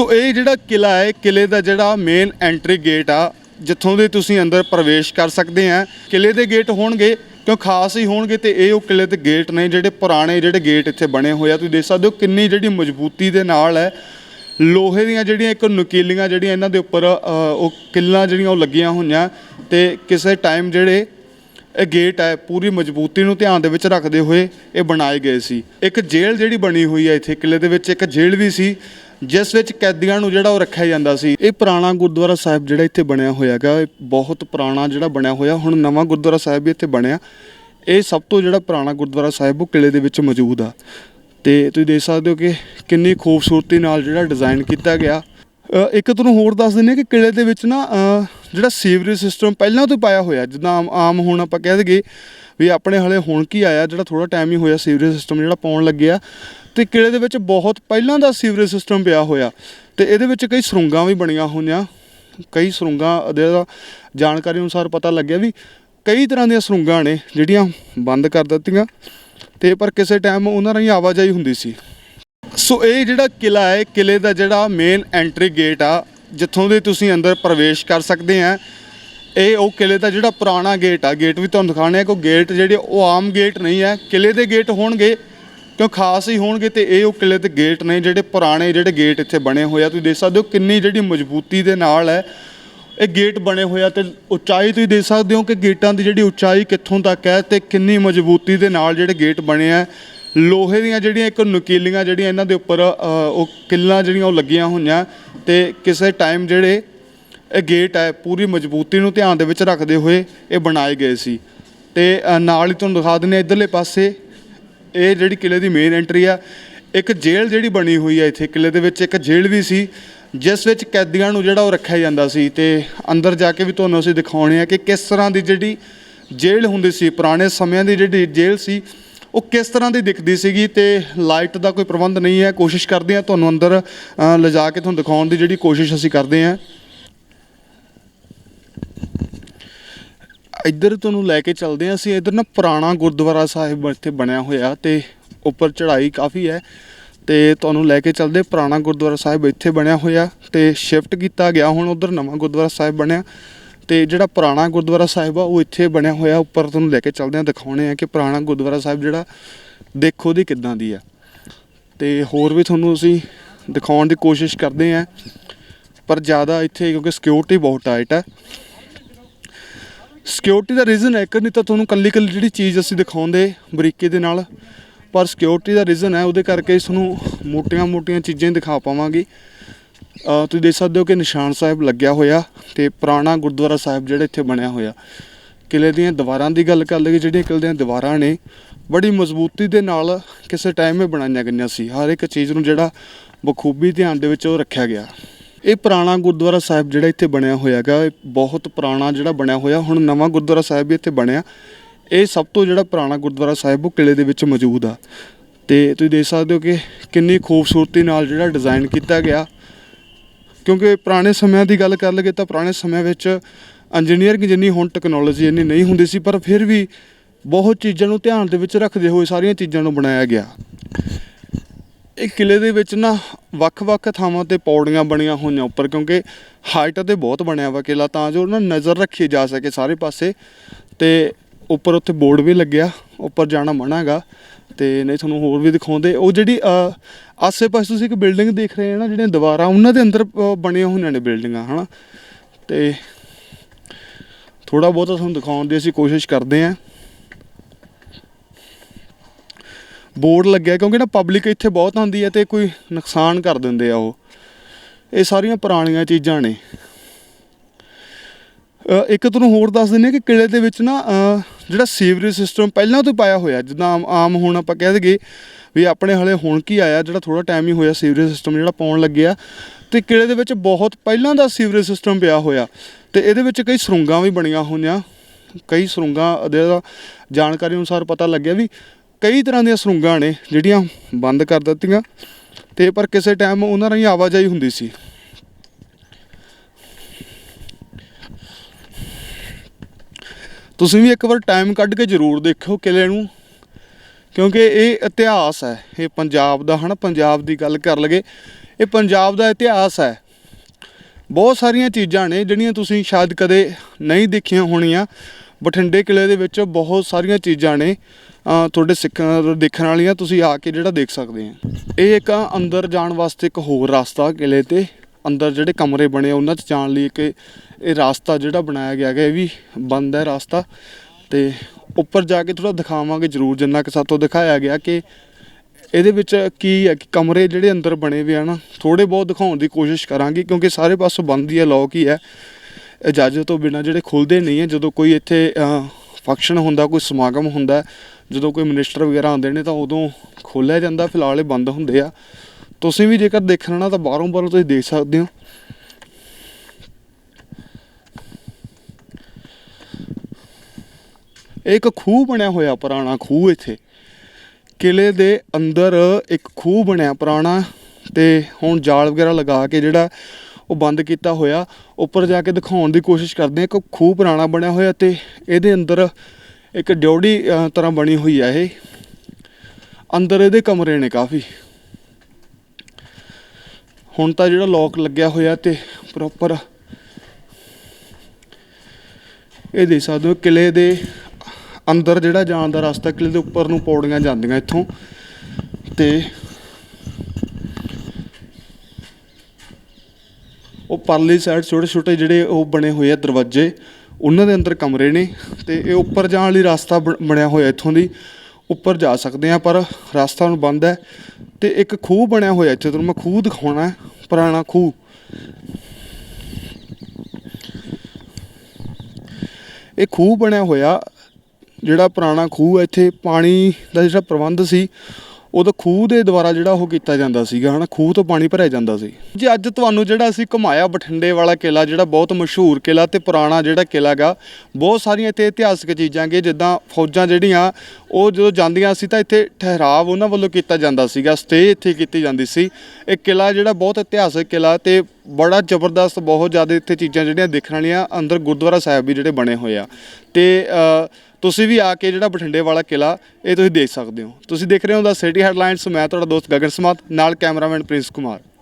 ਸੋ ਇਹ ਜਿਹੜਾ ਕਿਲਾ ਹੈ ਕਿਲੇ ਦਾ ਜਿਹੜਾ ਮੇਨ ਐਂਟਰੀ ਗੇਟ ਆ, ਜਿੱਥੋਂ ਦੇ ਤੁਸੀਂ ਅੰਦਰ ਪ੍ਰਵੇਸ਼ ਕਰ ਸਕਦੇ ਆ। ਕਿਲੇ ਦੇ ਗੇਟ ਹੋਣਗੇ, ਕਿਉਂ ਖਾਸ ਹੀ ਹੋਣਗੇ ਤੇ ਇਹ ਉਹ ਕਿਲੇ ਦੇ ਗੇਟ ਨੇ ਜਿਹੜੇ ਪੁਰਾਣੇ ਜਿਹੜੇ ਗੇਟ ਇੱਥੇ ਬਣੇ ਹੋਏ ਆ। ਤੁਸੀਂ ਦੇਖ ਸਕਦੇ ਹੋ ਕਿੰਨੀ ਜਿਹੜੀ ਮਜ਼ਬੂਤੀ ਦੇ ਨਾਲ ਹੈ। ਲੋਹੇ ਦੀਆਂ ਜਿਹੜੀਆਂ ਇੱਕ ਨੁਕੀਲੀਆਂ ਜਿਹੜੀਆਂ ਇਹਨਾਂ ਦੇ ਉੱਪਰ ਉਹ ਕਿੱਲਾਂ ਜਿਹੜੀਆਂ ਉਹ ਲੱਗੀਆਂ ਹੋਈਆਂ ਤੇ ਕਿਸੇ ਟਾਈਮ ਜਿਹੜੇ ਇਹ ਗੇਟ ਹੈ, ਪੂਰੀ ਮਜ਼ਬੂਤੀ ਨੂੰ ਧਿਆਨ ਦੇ ਵਿੱਚ ਰੱਖਦੇ ਹੋਏ ਇਹ ਬਣਾਏ ਗਏ ਸੀ। ਇੱਕ ਜੇਲ੍ਹ ਜਿਹੜੀ ਬਣੀ ਹੋਈ ਹੈ ਇੱਥੇ ਕਿਲੇ ਦੇ ਵਿੱਚ ਇੱਕ ਜੇਲ੍ਹ ਵੀ ਸੀ। ਜਿਸ ਵਿੱਚ ਕੈਦੀਆਂ ਨੂੰ ਜਿਹੜਾ ਉਹ ਰੱਖਿਆ ਜਾਂਦਾ ਸੀ, ਇਹ ਪੁਰਾਣਾ ਗੁਰਦੁਆਰਾ ਸਾਹਿਬ ਜਿਹੜਾ ਇੱਥੇ ਬਣਿਆ ਹੋਇਆ ਹੈਗਾ ਬਹੁਤ ਪੁਰਾਣਾ ਜਿਹੜਾ ਬਣਿਆ ਹੋਇਆ, ਹੁਣ ਨਵਾਂ ਗੁਰਦੁਆਰਾ ਸਾਹਿਬ ਵੀ ਇੱਥੇ ਬਣਿਆ। ਇਹ ਸਭ ਤੋਂ ਜਿਹੜਾ ਪੁਰਾਣਾ ਗੁਰਦੁਆਰਾ ਸਾਹਿਬ ਉਹ ਕਿਲੇ ਦੇ ਵਿੱਚ ਮੌਜੂਦ ਆ। ਤੇ ਤੁਸੀਂ ਦੇਖ ਸਕਦੇ ਹੋ ਕਿ ਕਿੰਨੀ ਖੂਬਸੂਰਤੀ ਨਾਲ ਜਿਹੜਾ ਡਿਜ਼ਾਈਨ ਕੀਤਾ ਗਿਆ। ਇੱਕ ਤੁਹਾਨੂੰ ਹੋਰ ਦੱਸ ਦਿੰਦੇ ਹਾਂ ਕਿ ਕਿਲੇ ਦੇ ਵਿੱਚ ਨਾ ਜਿਹੜਾ ਸੀਵਰੇਜ ਸਿਸਟਮ ਪਹਿਲਾਂ ਤੋਂ ਪਾਇਆ ਹੋਇਆ, ਜਿੱਦਾਂ ਆਮ ਆਮ ਹੁਣ ਆਪਾਂ ਕਹਿ ਦਈਏ ਵੀ ਆਪਣੇ ਹਲੇ ਹੁਣ ਕੀ ਆਇਆ, ਜਿਹੜਾ ਥੋੜਾ ਟਾਈਮ ਹੀ ਹੋਇਆ ਸੀਵਰੇਜ ਸਿਸਟਮ ਜਿਹੜਾ ਪਾਉਣ ਲੱਗਿਆ ਤੇ ਕਿਲੇ ਦੇ ਵਿੱਚ ਬਹੁਤ ਪਹਿਲਾਂ ਦਾ ਸੀਵਰੇਜ ਸਿਸਟਮ ਪਿਆ ਹੋਇਆ। ਤੇ ਇਹਦੇ ਵਿੱਚ ਕਈ ਸੁਰੰਗਾਂ ਵੀ ਬਣੀਆਂ ਹੋਈਆਂ। ਕਈ ਸੁਰੰਗਾਂ ਦੇ ਜਾਣਕਾਰੀ ਅਨੁਸਾਰ ਪਤਾ ਲੱਗਿਆ ਵੀ ਕਈ ਤਰ੍ਹਾਂ ਦੀਆਂ ਸੁਰੰਗਾਂ ਨੇ ਜਿਹੜੀਆਂ ਬੰਦ ਕਰ ਦਿੱਤੀਆਂ। ਤੇ ਪਰ ਕਿਸੇ ਟਾਈਮ ਉਹਨਾਂ ਰਾਹੀਂ ਆਵਾਜਾਈ ਹੁੰਦੀ ਸੀ। ਸੋ ਇਹ ਜਿਹੜਾ ਕਿਲਾ ਹੈ ਕਿਲੇ ਦਾ ਜਿਹੜਾ ਮੇਨ ਐਂਟਰੀ ਗੇਟ ਆ, ਜਿੱਥੋਂ ਦੇ ਤੁਸੀਂ ਅੰਦਰ ਪ੍ਰਵੇਸ਼ ਕਰ ਸਕਦੇ ਆ। ਇਹ ਉਹ ਕਿਲੇ ਦਾ ਜਿਹੜਾ ਪੁਰਾਣਾ ਗੇਟ ਆ ਗੇਟ ਵੀ ਤੁਹਾਨੂੰ ਦਿਖਾਣੇ ਆ ਕਿ ਗੇਟ ਜਿਹੜੇ ਉਹ ਆਮ ਗੇਟ ਨਹੀਂ ਹੈ। ਕਿਲੇ ਦੇ ਗੇਟ ਹੋਣਗੇ, ਕਿਉਂ ਖਾਸ ਹੀ ਹੋਣਗੇ ਤੇ ਇਹ ਉਹ ਕਿਲੇ ਦੇ ਗੇਟ ਨੇ ਜਿਹੜੇ ਪੁਰਾਣੇ ਜਿਹੜੇ ਗੇਟ ਇੱਥੇ ਬਣੇ ਹੋਏ ਆ। ਤੁਸੀਂ ਦੇਖ ਸਕਦੇ ਹੋ ਕਿੰਨੀ ਜਿਹੜੀ ਮਜ਼ਬੂਤੀ ਦੇ ਨਾਲ ਹੈ। ਇਹ ਗੇਟ ਬਣੇ ਹੋਏ ਆ ਤੇ ਉਚਾਈ ਤੁਸੀਂ ਦੇਖ ਸਕਦੇ ਹੋ ਕਿ ਗੇਟਾਂ ਦੀ ਜਿਹੜੀ ਉਚਾਈ ਕਿੱਥੋਂ ਤੱਕ ਹੈ ਤੇ ਕਿੰਨੀ ਮਜ਼ਬੂਤੀ ਦੇ ਨਾਲ ਜਿਹੜੇ ਗੇਟ ਬਣੇ ਆ। ਲੋਹੇ ਦੀਆਂ ਜਿਹੜੀਆਂ ਇੱਕ ਨੁਕੀਲੀਆਂ ਜਿਹੜੀਆਂ ਇਹਨਾਂ ਦੇ ਉੱਪਰ ਉਹ ਕਿੱਲਾਂ ਜਿਹੜੀਆਂ ਉਹ ਲੱਗੀਆਂ ਹੋਈਆਂ ਤੇ ਕਿਸੇ ਟਾਈਮ ਜਿਹੜੇ ਇਹ ਗੇਟ ਹੈ ਪੂਰੀ ਮਜ਼ਬੂਤੀ ਨੂੰ ਧਿਆਨ ਦੇ ਵਿੱਚ ਰੱਖਦੇ ਹੋਏ ਇਹ ਬਣਾਏ ਗਏ ਸੀ। ਤੇ ਅ, ਨਾਲ ਹੀ ਤੁਹਾਨੂੰ ਦਿਖਾ ਦਿੰਦੇ ਹਾਂ ਇਧਰਲੇ ਪਾਸੇ ਇਹ ਜਿਹੜੀ ਕਿਲੇ ਦੀ ਮੇਨ ਐਂਟਰੀ ਆ ਇੱਕ ਜੇਲ੍ਹ ਜਿਹੜੀ ਬਣੀ ਹੋਈ ਹੈ ਇੱਥੇ ਕਿਲੇ ਦੇ ਵਿੱਚ ਇੱਕ ਜੇਲ੍ਹ ਵੀ ਸੀ ਜਿਸ ਵਿੱਚ ਕੈਦੀਆਂ ਨੂੰ ਜਿਹੜਾ ਉਹ ਰੱਖਿਆ ਜਾਂਦਾ ਸੀ। ਤੇ ਅੰਦਰ ਜਾ ਕੇ ਵੀ ਤੁਹਾਨੂੰ ਅਸੀਂ ਦਿਖਾਉਣੇ ਆ ਕਿ ਕਿਸ ਤਰ੍ਹਾਂ ਦੀ ਜਿਹੜੀ ਜੇਲ੍ਹ ਹੁੰਦੀ ਸੀ ਪੁਰਾਣੇ ਸਮਿਆਂ ਦੀ ਜਿਹੜੀ ਜੇਲ੍ਹ ਸੀ ਉਹ ਕਿਸ ਤਰ੍ਹਾਂ ਦੀ ਦਿਖਦੀ ਸੀਗੀ ਤੇ ਲਾਈਟ ਦਾ ਕੋਈ ਪ੍ਰਬੰਧ ਨਹੀਂ ਹੈ। ਕੋਸ਼ਿਸ਼ ਕਰਦੇ ਆ ਤੁਹਾਨੂੰ ਅੰਦਰ ਅ, ਲਿਜਾ ਕੇ ਤੁਹਾਨੂੰ ਦਿਖਾਉਣ ਦੀ ਜਿਹੜੀ ਕੋਸ਼ਿਸ਼ ਅਸੀਂ ਕਰਦੇ ਆ ਇੱਧਰ ਤੁਹਾਨੂੰ ਲੈ ਕੇ ਚੱਲਦੇ ਹਾਂ। ਅਸੀਂ ਇੱਧਰ ਨਾ ਪੁਰਾਣਾ ਗੁਰਦੁਆਰਾ ਸਾਹਿਬ ਇੱਥੇ ਬਣਿਆ ਹੋਇਆ ਤੇ ਉੱਪਰ ਚੜ੍ਹਾਈ ਕਾਫੀ ਹੈ ਤੇ ਤੁਹਾਨੂੰ ਲੈ ਕੇ ਚੱਲਦੇ ਪੁਰਾਣਾ ਗੁਰਦੁਆਰਾ ਸਾਹਿਬ ਇੱਥੇ ਬਣਿਆ ਹੋਇਆ ਤੇ ਸ਼ਿਫਟ ਕੀਤਾ ਗਿਆ। ਹੁਣ ਉਧਰ ਨਵਾਂ ਗੁਰਦੁਆਰਾ ਸਾਹਿਬ ਬਣਿਆ ਤੇ ਜਿਹੜਾ ਪੁਰਾਣਾ ਗੁਰਦੁਆਰਾ ਸਾਹਿਬ ਆ, ਉਹ ਇੱਥੇ ਬਣਿਆ ਹੋਇਆ। ਉੱਪਰ ਤੁਹਾਨੂੰ ਲੈ ਕੇ ਚੱਲਦੇ ਹਾਂ। ਦਿਖਾਉਣੇ ਆ ਕਿ ਪੁਰਾਣਾ ਗੁਰਦੁਆਰਾ ਸਾਹਿਬ ਜਿਹੜਾ, ਦੇਖੋ ਦੀ ਕਿੱਦਾਂ ਦੀ ਆ। ਤੇ ਹੋਰ ਵੀ ਤੁਹਾਨੂੰ ਅਸੀਂ ਦਿਖਾਉਣ ਦੀ ਕੋਸ਼ਿਸ਼ ਕਰਦੇ ਆ ਪਰ ਜ਼ਿਆਦਾ ਇੱਥੇ ਕਿਉਂਕਿ ਸਿਕਿਉਰਿਟੀ ਬਹੁਤ ਟਾਈਟ ਹੈ ਸਿਕਿਉਰਿਟੀ ਦਾ ਰੀਜ਼ਨ ਹੈ, ਇੱਕ ਨਹੀਂ ਤਾਂ ਤੁਹਾਨੂੰ ਕੱਲੀ ਕੱਲੀ ਜਿਹੜੀ ਚੀਜ਼ ਅਸੀਂ ਦਿਖਾਉਂਦੇ ਬਰੀਕੀ ਦੇ ਨਾਲ, ਪਰ ਸਿਕਿਉਰਿਟੀ ਦਾ ਰੀਜ਼ਨ ਹੈ, ਉਹਦੇ ਕਰਕੇ ਇਸ ਨੂੰ ਮੋਟੀਆਂ-ਮੋਟੀਆਂ ਚੀਜ਼ਾਂ ਹੀ ਦਿਖਾ ਪਾਵਾਂਗੇ। ਤੁਸੀਂ ਦੇਖ ਸਕਦੇ ਹੋ ਕਿ ਨਿਸ਼ਾਨ ਸਾਹਿਬ ਲੱਗਿਆ ਹੋਇਆ ਤੇ ਪੁਰਾਣਾ ਗੁਰਦੁਆਰਾ ਸਾਹਿਬ ਜਿਹੜਾ ਇੱਥੇ ਬਣਿਆ ਹੋਇਆ। ਕਿਲੇ ਦੀਆਂ ਦੀਵਾਰਾਂ ਦੀ ਗੱਲ ਕਰ ਲਈਏ, ਜਿਹੜੀਆਂ ਕਿਲੇ ਦੀਆਂ ਦੀਵਾਰਾਂ ਨੇ, ਬੜੀ ਮਜ਼ਬੂਤੀ ਦੇ ਨਾਲ ਕਿਸੇ ਟਾਈਮ 'ਤੇ ਬਣਾਈਆਂ ਗਈਆਂ ਸੀ। ਹਰ ਇੱਕ ਚੀਜ਼ ਨੂੰ ਜਿਹੜਾ ਬਖੂਬੀ ਧਿਆਨ ਦੇ ਵਿੱਚ ਉਹ ਰੱਖਿਆ ਗਿਆ। ਇਹ ਪੁਰਾਣਾ ਗੁਰਦੁਆਰਾ ਸਾਹਿਬ ਜਿਹੜਾ ਇੱਥੇ ਬਣਿਆ ਹੋਇਆ ਹੈਗਾ, ਇਹ ਬਹੁਤ ਪੁਰਾਣਾ ਜਿਹੜਾ ਬਣਿਆ ਹੋਇਆ, ਹੁਣ ਨਵਾਂ ਗੁਰਦੁਆਰਾ ਸਾਹਿਬ ਵੀ ਇੱਥੇ ਬਣਿਆ। ਇਹ ਸਭ ਤੋਂ ਜਿਹੜਾ ਪੁਰਾਣਾ ਗੁਰਦੁਆਰਾ ਸਾਹਿਬ ਉਹ ਕਿਲੇ ਦੇ ਵਿੱਚ ਮੌਜੂਦ ਆ। ਤੇ ਤੁਸੀਂ ਦੇਖ ਸਕਦੇ ਹੋ ਕਿ ਕਿੰਨੀ ਖੂਬਸੂਰਤੀ ਨਾਲ ਜਿਹੜਾ ਡਿਜ਼ਾਈਨ ਕੀਤਾ ਗਿਆ। ਕਿਉਂਕਿ ਪੁਰਾਣੇ ਸਮਿਆਂ ਦੀ ਗੱਲ ਕਰ ਲਈਏ ਤਾਂ ਪੁਰਾਣੇ ਸਮਿਆਂ ਵਿੱਚ ਇੰਜੀਨੀਅਰਿੰਗ ਜਿੰਨੀ ਹੁਣ ਟੈਕਨੋਲੋਜੀ ਇੰਨੀ ਨਹੀਂ ਹੁੰਦੀ ਸੀ, ਪਰ ਫਿਰ ਵੀ ਬਹੁਤ ਚੀਜ਼ਾਂ ਨੂੰ ਧਿਆਨ ਦੇ ਵਿੱਚ ਰੱਖਦੇ ਹੋਏ ਸਾਰੀਆਂ ਚੀਜ਼ਾਂ ਨੂੰ ਬਣਾਇਆ ਗਿਆ। ਇਹ ਕਿਲੇ ਦੇ ਵਿੱਚ ਨਾ ਵੱਖ-ਵੱਖ ਥਾਵਾਂ ਤੇ ਪੌੜੀਆਂ ਬਣੀਆਂ ਹੋਈਆਂ ਉੱਪਰ, ਕਿਉਂਕਿ ਹਾਈਟ ਤੇ ਬਹੁਤ ਬਣਿਆ ਵਾ ਕਿਲਾ, ਤਾਂ ਜੋ ਨਾ ਨਜ਼ਰ ਰੱਖੀ ਜਾ ਸਕੇ ਸਾਰੇ ਪਾਸੇ। ਤੇ ਉੱਪਰ ਉੱਥੇ ਬੋਰਡ ਵੀ ਲੱਗਿਆ, ਉੱਪਰ ਜਾਣਾ ਮਨਾ ਹੈਗਾ। ਤੇ ਨਹੀਂ ਤੁਹਾਨੂੰ ਹੋਰ ਵੀ ਦਿਖਾਉਂਦੇ। ਉਹ ਜਿਹੜੀ ਆਸੇ-ਪਾਸੇ ਤੁਸੀਂ ਇੱਕ ਬਿਲਡਿੰਗ ਦੇਖ ਰਹੇ ਹੋ ਨਾ, ਜਿਹੜੀਆਂ ਦੀਵਾਰਾਂ, ਉਹਨਾਂ ਦੇ ਅੰਦਰ ਬਣੀਆਂ ਹੋਈਆਂ ਨੇ ਬਿਲਡਿੰਗਾਂ, ਹਨਾ? ਤੇ ਥੋੜਾ ਬਹੁਤਾ ਤੁਹਾਨੂੰ ਦਿਖਾਉਣ ਦੀ ਅਸੀਂ ਕੋਸ਼ਿਸ਼ ਕਰਦੇ ਆਂ ਬੋਰਡ ਲੱਗਿਆ ਕਿਉਂਕਿ ਨਾ ਪਬਲਿਕ ਇੱਥੇ ਬਹੁਤ ਆਉਂਦੀ ਹੈ ਤੇ ਕੋਈ ਨੁਕਸਾਨ ਕਰ ਦਿੰਦੇ ਆ ਉਹ। ਇਹ ਸਾਰੀਆਂ ਪੁਰਾਣੀਆਂ ਚੀਜ਼ਾਂ ਨੇ। ਇੱਕ ਤੁਹਾਨੂੰ ਹੋਰ ਦੱਸ ਦਿੰਦੇ ਹਾਂ ਕਿ ਕਿਲੇ ਦੇ ਵਿੱਚ ਨਾ ਜਿਹੜਾ ਸੀਵਰੇਜ ਸਿਸਟਮ ਪਹਿਲਾਂ ਤੋਂ ਹੀ ਪਾਇਆ ਹੋਇਆ, ਜਿੱਦਾਂ ਆਮ ਆਮ ਹੁਣ ਆਪਾਂ ਕਹਿ ਦਈਏ ਵੀ ਆਪਣੇ ਹਲੇ ਹੁਣ ਕੀ ਆਇਆ, ਜਿਹੜਾ ਥੋੜਾ ਟਾਈਮ ਹੀ ਹੋਇਆ ਸੀਵਰੇਜ ਸਿਸਟਮ ਜਿਹੜਾ ਪਾਉਣ ਲੱਗਿਆ, ਤੇ ਕਿਲੇ ਦੇ ਵਿੱਚ ਬਹੁਤ ਪਹਿਲਾਂ ਦਾ ਸੀਵਰੇਜ ਸਿਸਟਮ ਪਿਆ ਹੋਇਆ। ਤੇ ਇਹਦੇ ਵਿੱਚ ਕਈ ਸੁਰੰਗਾਂ ਵੀ ਬਣੀਆਂ ਹੋਈਆਂ। ਕਈ ਸੁਰੰਗਾਂ ਦੇ ਜਾਣਕਾਰੀ ਅਨੁਸਾਰ ਪਤਾ ਲੱਗਿਆ ਵੀ ਕਈ ਤਰ੍ਹਾਂ ਦੀਆਂ ਸੁਰੰਗਾਂ ਨੇ ਜਿਹੜੀਆਂ ਬੰਦ ਕਰ ਦਿੱਤੀਆਂ ਤੇ ਪਰ ਕਿਸੇ ਟਾਈਮ ਉਹਨਾਂ ਰਾਹੀਂ ਆਵਾਜਾਈ ਹੁੰਦੀ ਸੀ। ਤੁਸੀਂ ਵੀ ਇੱਕ ਵਾਰ ਟਾਈਮ ਕੱਢ ਕੇ ਜ਼ਰੂਰ ਦੇਖਿਓ ਕਿਲੇ ਨੂੰ, ਕਿਉਂਕਿ ਇਹ ਇਤਿਹਾਸ ਹੈ, ਇਹ ਪੰਜਾਬ ਦਾ, ਹਨਾ, ਪੰਜਾਬ ਦੀ ਗੱਲ ਕਰ ਲਗੇ ਇਹ ਪੰਜਾਬ ਦਾ ਇਤਿਹਾਸ ਹੈ। ਬਹੁਤ ਸਾਰੀਆਂ ਚੀਜ਼ਾਂ ਨੇ ਜਿਹੜੀਆਂ ਤੁਸੀਂ ਸ਼ਾਇਦ ਕਦੇ ਨਹੀਂ ਦੇਖੀਆਂ ਹੋਣੀਆਂ। ਬਠਿੰਡੇ ਕਿਲੇ ਦੇ ਵਿੱਚ ਬਹੁਤ ਸਾਰੀਆਂ ਚੀਜ਼ਾਂ ਨੇ ਤੁਹਾਡੇ ਸਿੱਖਣ ਦੇਖਣ ਵਾਲੀਆਂ, ਤੁਸੀਂ ਆ ਕੇ ਜਿਹੜਾ ਦੇਖ ਸਕਦੇ ਆ। ਇਹ ਇੱਕ ਅੰਦਰ ਜਾਣ ਵਾਸਤੇ ਇੱਕ ਹੋਰ ਰਸਤਾ ਕਿਲੇ ਤੇ, ਅੰਦਰ ਜਿਹੜੇ ਕਮਰੇ ਬਣੇ ਉਹਨਾਂ 'ਚ ਜਾਣ ਲਈ ਇੱਕ ਇਹ ਰਸਤਾ ਜਿਹੜਾ ਬਣਾਇਆ ਗਿਆ ਹੈ ਇਹ ਵੀ ਬੰਦ ਹੈ ਰਸਤਾ। ਤੇ ਉੱਪਰ ਜਾ ਕੇ ਥੋੜਾ ਦਿਖਾਵਾਂਗੇ ਜ਼ਰੂਰ, ਜਿੰਨਾ ਕਿ ਸਾਤੋਂ ਦਿਖਾਇਆ ਗਿਆ ਕਿ ਇਹਦੇ ਵਿੱਚ ਕੀ ਹੈ ਕਿ ਕਮਰੇ ਜਿਹੜੇ ਅੰਦਰ ਬਣੇ ਹੋਏ ਆ ਨਾ ਥੋੜੇ ਬਹੁਤ ਦਿਖਾਉਣ ਦੀ ਕੋਸ਼ਿਸ਼ ਕਰਾਂਗੇ, ਕਿਉਂਕਿ ਸਾਰੇ ਪਾਸੋਂ ਬੰਦ ਹੀ ਹੈ ਲੋਕ ਹੀ ਹੈ। ਇਜਾਜ਼ਤ ਤੋਂ ਬਿਨਾ ਜਿਹੜੇ ਖੁੱਲਦੇ ਨਹੀਂ ਹੈ, ਜਦੋਂ ਕੋਈ ਇੱਥੇ ਫੰਕਸ਼ਨ ਹੁੰਦਾ, ਕੋਈ ਸਮਾਗਮ ਹੁੰਦਾ, ਜਦੋਂ ਕੋਈ ਮਿਨਿਸਟਰ ਵਗੈਰਾ ਆਉਂਦੇ ਨੇ ਤਾਂ ਉਦੋਂ ਖੋਲ੍ਹਿਆ ਜਾਂਦਾ, ਫਿਲਹਾਲ ਇਹ ਬੰਦ ਹੁੰਦੇ ਆ। ਤੁਸੀਂ ਵੀ ਜੇਕਰ ਦੇਖਣਾ ਨਾ, ਤਾਂ ਬਾਹਰੋਂ ਬਾਹਰੋਂ ਤੁਸੀਂ ਦੇਖ ਸਕਦੇ ਹੋ। ਇਹ ਇੱਕ ਖੂਹ ਬਣਿਆ ਹੋਇਆ ਪੁਰਾਣਾ ਖੂਹ ਇੱਥੇ। ਕਿਲੇ ਦੇ ਅੰਦਰ ਇੱਕ ਖੂਹ ਬਣਿਆ ਪੁਰਾਣਾ, ਤੇ ਹੁਣ ਜਾਲ ਵਗੈਰਾ ਲਗਾ ਕੇ ਜਿਹੜਾ ਉਹ ਬੰਦ ਕੀਤਾ ਹੋਇਆ। ਉੱਪਰ ਜਾ ਕੇ ਦਿਖਾਉਣ ਦੀ ਕੋਸ਼ਿਸ਼ ਕਰਦੇ ਆ ਕਿ ਖੂਹ ਪੁਰਾਣਾ ਬਣਿਆ ਹੋਇਆ ਤੇ ਇਹਦੇ ਅੰਦਰ ਇੱਕ ਡਿਉੜੀ ਤਰ੍ਹਾਂ ਬਣੀ ਹੋਈ ਆ ਇਹ। ਅੰਦਰ ਇਹਦੇ ਕਮਰੇ ਨੇ ਕਾਫੀ। ਹੁਣ ਤਾਂ ਜਿਹੜਾ ਲੋਕ ਲੱਗਿਆ ਹੋਇਆ ਤੇ ਪ੍ਰੋਪਰ ਇਹ ਦੇ ਸਕਦੇ ਹੋ ਕਿਲੇ ਦੇ ਅੰਦਰ ਜਿਹੜਾ ਜਾਣ ਦਾ ਰਸਤਾ ਕਿਲੇ ਦੇ ਉੱਪਰ ਨੂੰ ਪੌੜੀਆਂ ਜਾਂਦੀਆਂ ਇੱਥੋਂ। ਤੇ ਉਹ ਪਰਲੀ ਸਾਈਡ ਛੋਟੇ ਛੋਟੇ ਜਿਹੜੇ ਉਹ ਬਣੇ ਹੋਏ ਆ ਦਰਵਾਜ਼ੇ, ਉਹਨਾਂ ਦੇ ਅੰਦਰ ਕਮਰੇ ਨੇ ਤੇ ਇਹ ਉੱਪਰ ਜਾਣ ਲਈ ਰਸਤਾ ਬਣਿਆ ਹੋਇਆ ਇੱਥੋਂ ਦੀ। ਉੱਪਰ ਜਾ ਸਕਦੇ ਆ ਪਰ ਰਸਤਾ ਹੁਣ ਬੰਦ ਹੈ ਤੇ ਇੱਕ ਖੂਹ ਬਣਿਆ ਹੋਇਆ ਇੱਥੇ, ਤੁਹਾਨੂੰ ਮੈਂ ਖੂਹ ਦਿਖਾਉਣਾ ਪੁਰਾਣਾ ਖੂਹ। ਇਹ ਖੂਹ ਬਣਿਆ ਹੋਇਆ, ਜਿਹੜਾ ਪੁਰਾਣਾ ਖੂਹ ਹੈ, ਇੱਥੇ ਪਾਣੀ ਦਾ ਜਿਹੜਾ ਪ੍ਰਬੰਧ ਸੀ ਉਦੋਂ ਖੂਹ ਦੇ ਦੁਆਰਾ ਜਿਹੜਾ ਉਹ ਕੀਤਾ ਜਾਂਦਾ ਸੀਗਾ, ਹਨਾ? ਖੂਹ ਤੋਂ ਪਾਣੀ ਭਰਿਆ ਜਾਂਦਾ ਸੀ। ਜੀ ਅੱਜ ਤੁਹਾਨੂੰ ਜਿਹੜਾ ਅਸੀਂ ਘੁਮਾਇਆ ਬਠਿੰਡੇ ਵਾਲਾ ਕਿਲਾ ਜਿਹੜਾ ਬਹੁਤ ਮਸ਼ਹੂਰ ਕਿਲਾ ਤੇ ਪੁਰਾਣਾ ਜਿਹੜਾ ਕਿਲਾ ਗਾ, ਬਹੁਤ ਸਾਰੀਆਂ ਇੱਥੇ ਇਤਿਹਾਸਕ ਚੀਜ਼ਾਂ ਗੇ, ਜਿੱਦਾਂ ਫੌਜਾਂ ਜਿਹੜੀਆਂ, ਉਹ ਜਦੋਂ ਜਾਂਦੀਆਂ ਸੀ ਤਾਂ ਇੱਥੇ ਠਹਿਰਾਵ ਉਹਨਾਂ ਵੱਲੋਂ ਕੀਤਾ ਜਾਂਦਾ ਸੀਗਾ ਸਟੇ ਇੱਥੇ ਕੀਤੀ ਜਾਂਦੀ ਸੀ। ਇਹ ਕਿਲਾ ਜਿਹੜਾ ਬਹੁਤ ਇਤਿਹਾਸਕ ਕਿਲਾ ਤੇ ਬੜਾ ਜ਼ਬਰਦਸਤ, ਬਹੁਤ ਜ਼ਿਆਦਾ ਇੱਥੇ ਚੀਜ਼ਾਂ ਜਿਹੜੀਆਂ ਦੇਖਣ ਵਾਲੀਆਂ ਅੰਦਰ ਗੁਰਦੁਆਰਾ ਸਾਹਿਬ ਵੀ ਜਿਹੜੇ ਬਣੇ ਹੋਏ ਆ। ਤੇ ਤੁਸੀਂ ਵੀ ਆ ਕੇ ਜਿਹੜਾ ਬਠਿੰਡੇ ਵਾਲਾ ਕਿਲਾ ਇਹ ਤੁਸੀਂ ਦੇਖ ਸਕਦੇ ਹੋ। ਤੁਸੀਂ ਦੇਖ ਰਹੇ ਹੋ ਦਾ ਸਿਟੀ ਹੈਡਲਾਈਨਸ ਮੈਂ ਤੁਹਾਡਾ ਦੋਸਤ ਗਗਨ ਸਮਾਤ, ਨਾਲ ਕੈਮਰਾਮੈਨ ਪ੍ਰਿੰਸ ਕੁਮਾਰ।